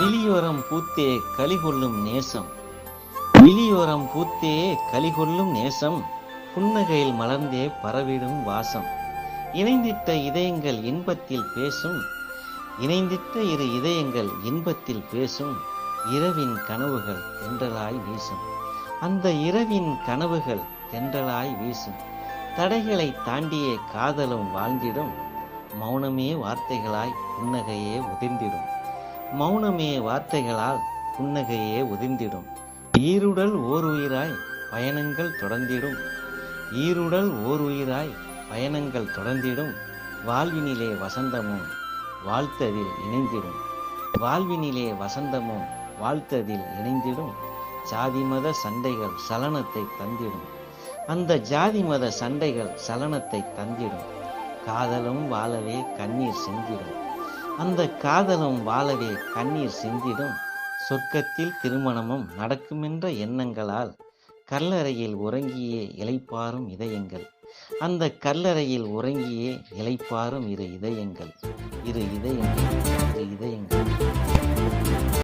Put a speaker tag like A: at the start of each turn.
A: விழியோரம் பூத்தே கலிகொள்ளும் நேசம். விழியோரம் பூத்தே கலிகொள்ளும் நேசம். புன்னகையில் மலர்ந்தே பரவிடும் வாசம். இணைந்திட்ட இதயங்கள் இன்பத்தில் பேசும். இணைந்திட்ட இரு இதயங்கள் இன்பத்தில் பேசும். இரவின் கனவுகள் தென்றலாய் வீசும். அந்த இரவின் கனவுகள் தென்றலாய் வீசும். தடைகளை தாண்டியே காதலும் வாழ்ந்திடும். மௌனமே வார்த்தைகளாய் புன்னகையே உதிர்ந்திடும். மௌனமே வார்த்தைகளால் புன்னகையே உதிர்ந்திடும். ஈருடல் ஓர் உயிராய் பயணங்கள் தொடர்ந்திடும். ஈருடல் ஓர் உயிராய் பயணங்கள் தொடர்ந்திடும். வாழ்வினிலே வசந்தமும் வாழ்த்ததில் இணைந்திடும். வாழ்வினிலே வசந்தமும் வாழ்த்ததில் இணைந்திடும். ஜாதி மத சண்டைகள் சலனத்தை தந்திடும். அந்த ஜாதி மத சண்டைகள் சலனத்தை தந்திடும். காதலும் வாழவே கண்ணீர் சிந்திடும். அந்த காதலும் வாழவே கண்ணீர் சிந்திடும். சொர்க்கத்தில் திருமணமும் நடக்குமென்ற எண்ணங்களால் கல்லறையில் உறங்கியே இளைப்பாறும் இதயங்கள். அந்த கல்லறையில் உறங்கியே இளைப்பாறும் இரு இதயங்கள். இரு இதயங்கள். இரு இதயங்கள்